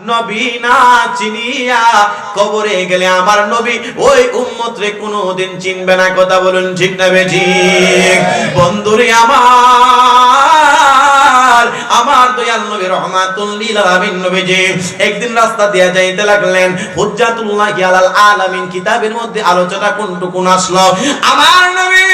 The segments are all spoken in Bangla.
নবী না চিনিয়া কবরে গেলে আমার নবী ওই উম্মত রে কোনোদিন চিনবে না, কথা বলুন ঠিক না বন্ধুরে আমার আমার দয়াল নবী রহমাতুল লিল আলামিন নবীজি একদিন রাস্তা দিয়া যাইতে লাগলেন, হুজ্জাতুল্লাহ আলাল আলামিন কিতাবের মধ্যে আলোচনা কোনটুকুন আসলো? আমার নবী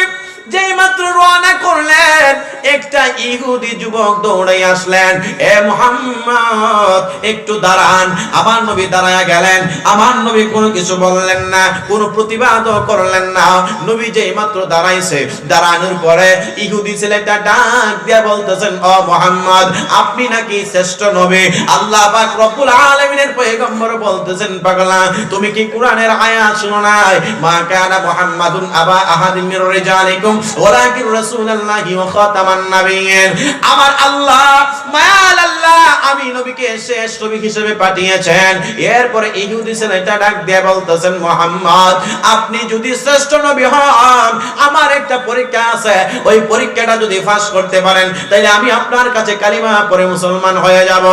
যেই মাত্র রওনা করলেন একটা ইহুদি যুবক দৌড়াই আসলেন, এ মুহাম্মদ, একটু দাঁড়ান। আমার নবী দাঁড়ায়া গেলেন। আমার নবী কোনো কিছু বললেন না, কোনো প্রতিবাদও করলেন না। নবী যেই মাত্র দাঁড়াইছে, দাঁড়ানোর পরে ইহুদি ছেলেটা ডাক দিয়া বলতেছেন, ও মুহাম্মদ, আপনি নাকি শ্রেষ্ঠ নবী? আল্লাহ পাক রব্বুল আলামিনের পয়গম্বর বলতেছেন, পাগলা, তুমি কি কোরআনের আয়াত শুনো নাই? মা কানা মুহাম্মাদুন আবা আহাদিন মির রিজালিকুম, ওয়ালাকিন রাসূলুল্লাহি ওয়া খাতামান নাবিয়্যিন আমার আল্লাহ, মায়াল আল্লাহ, আমি নবীকে শেষ নবী হিসেবে পাঠিয়েছেন। এরপরে ইহুদি ছেলেটা ডাক দিয়ে বলতেছেন, মুহাম্মদ, আপনি যদি শ্রেষ্ঠ নবী হন, আমার একটা পরীক্ষা আছে। ওই পরীক্ষাটা যদি পাস করতে পারেন তাহলে আমি আপনার কাছে কালিমা পড়ে মুসলমান হয়ে যাব।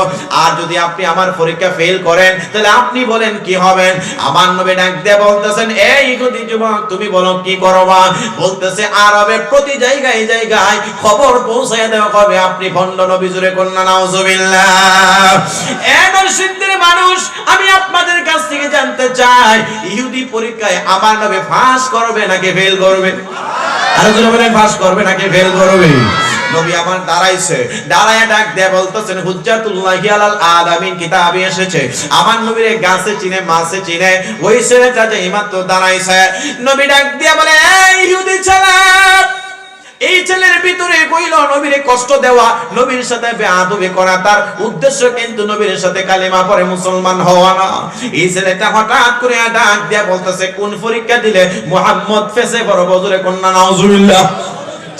আর যদি আপনি আমার পরীক্ষা ফেল করেন তাহলে আপনি বলেন কি হবেন আমার নবী ডাক দিয়ে বলতেছেন, এই ইহুদি যুবক, তুমি বলো কি করবা? বলতেছে, আরবের প্রতি জায়গায় জায়গায় খবর পৌঁছায় দেওয়া হবে আপনি ভণ্ড নবী জুড়ে কন্যা, নাউজুবিল্লাহ। এ নরসিংদীর মানুষ, আমি আপনাদের কাছ থেকে জানতে চাই, ইহুদি পরীক্ষায় আমার নবী ফাঁস করবে নাকি ফেল করবে? আমার নবীর গাছে চিনে, মাছে চিনে, ওই ছেলেটা যে দাঁড়াইছে। নবী ডাক দিয়া বলে কইল, নবীরে কষ্ট দেওয়া, নবীর সাথে বেআদবি করা, তার উদ্দেশ্য কিন্তু নবীর সাথে কালিমা পড়ে মুসলমান হওয়া না। এই ছেলেটা হঠাৎ করে ডাক দিয়া বলতেছে, কোন পরীক্ষা দিলে মুহাম্মদ ফেসে বড় বজরে কন্যা, নাউজুবিল্লাহ।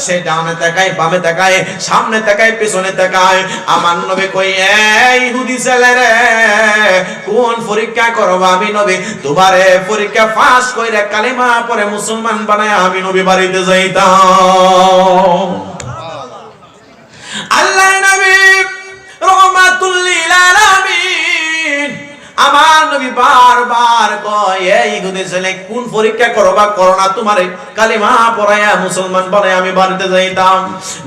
সে ডানে তাকায়, বামে তাকায়, সামনে তাকায়, পেছনে তাকায়। আমার নবী কই, এই ইহুদি ছেলে রে, কোন পরীক্ষা করব আমি নবী? তোমারে পরীক্ষা পাস কইরা কালিমা পরে মুসলমান বানায় আমি নবী বাড়িতে যাইতাম। আল্লাহ নবী রহমাতুল লিল আলামিন। আমার নবী বারবার কয়, এই কোন পরীক্ষা করবা করোনা তোমার? কালিমা পড়ায়া মুসলমান আমি বাড়িতে যাইতাম।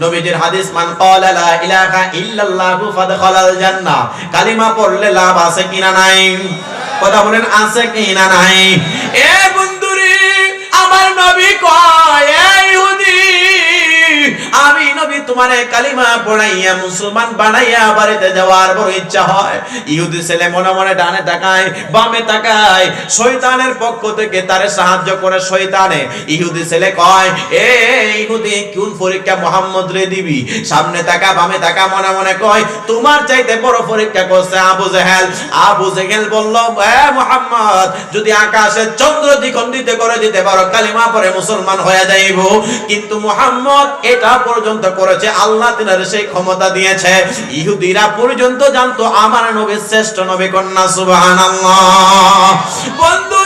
নবীজির হাদিস, মান ক্বালা লা ইলাহা ইল্লাল্লাহু ফাদখালাল জান্নাহ। কালিমা পড়লে লাভ আছে কিনা নাই? কথা বলেন, আছে কিনা নাই? এ বন্ধুরে, আমার নবী কয়, এই তোমারে কালিমা পড়াইয়া মুসলমান বানাইয়া বাড়িতে যাওয়ার বড় ইচ্ছা হয়। ইহুদি ছেলে মনে মনে ডানে তাকায়, বামে তাকায়, শয়তানের পক্ষ থেকে তারে সাহায্য করে শয়তানে। ইহুদি ছেলে কয়, এ, ইহুদি, কোন পরীক্ষা মোহাম্মদ রে দিবি? সামনে তাকা, বামে তাকা, মনে মনে কয়, তোমার চাইতে বড় পরীক্ষা করছে আবু জেহেল। আবু জেহেল বলল, এ মোহাম্মদ, যদি আকাশে চন্দ্র দ্বিখণ্ডিত করে দিতে পারো, কালিমা পরে মুসলমান হয়ে যাইব। কিন্তু মোহাম্মদ এটা পর্যন্ত করেছে আল্লাহ তিনার সেই ক্ষমতা দিয়েছে। ইহুদিরা পর্যন্ত জানতো আমার নবী শ্রেষ্ঠ নবী কন্যা, সুবহানাল্লাহ। বন্ধুরে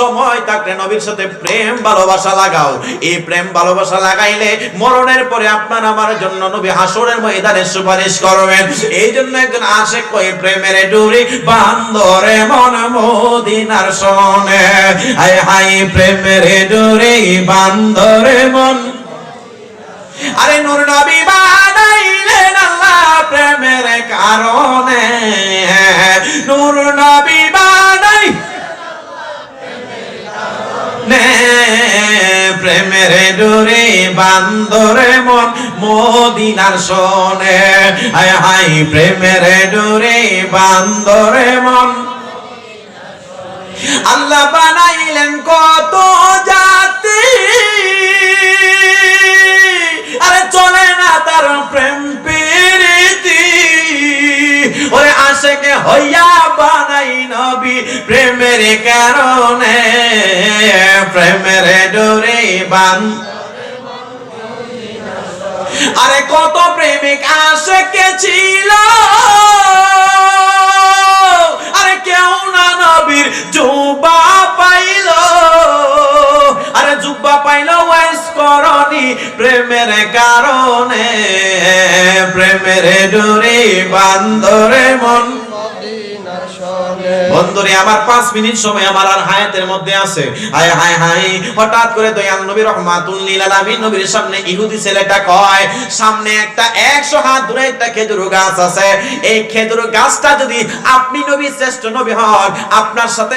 সময় থাকতে নবীর সাথে প্রেম ভালোবাসা লাগাও। এই প্রেম ভালোবাসা লাগাইলে মরণের পরে আপনার আমার জন্য নবী হাসরের ময়দানে সুপারিশ করবেন। এই জন্য একজন আশেক কয়ে প্রেমের ডুরি বান্দরে মন মদিনার সনে। হাই হাই প্রেমের ডুরি বান্দরে মন। আরে নূর নবী বানাইলেন প্রেমের ডোরে, বান্দরে মন মদিনার শোনে হায় হায়, প্রেমের ডোরে, বান্দরে মন। আল্লাহ বানাইলেন কত জাতি। আরে চলে না তার প্রেম প্রীতি। ওরে আশেকে হইয়া বানাই নবী প্রেমের কারণে, প্রেমের ডোরে বান। আরে কত প্রেমিক আশেকে ছিল। আরে কেউ না নবীর জুবা পাইল। আরে জুব্বা পাইল ওয়াইস করনি করি প্রেমের কারণে, প্রেমের ডোরে বান্দরে মন। বন্ধুরে আমার পাঁচ মিনিট সময় আমার আর হায়াতের মধ্যে আছে। হায় হায় হায়, হঠাৎ করে দয়াল নবী রহমাতুল লিল আলামিন নবীর সামনে ইহুদি ছেলেটা কয়, সামনে একটা 100 হাত দূরে একটা খেজুর গাছ আছে। এই খেজুর গাছটা যদি আপনি নবী শ্রেষ্ঠ নবী হন, আপনার সাথে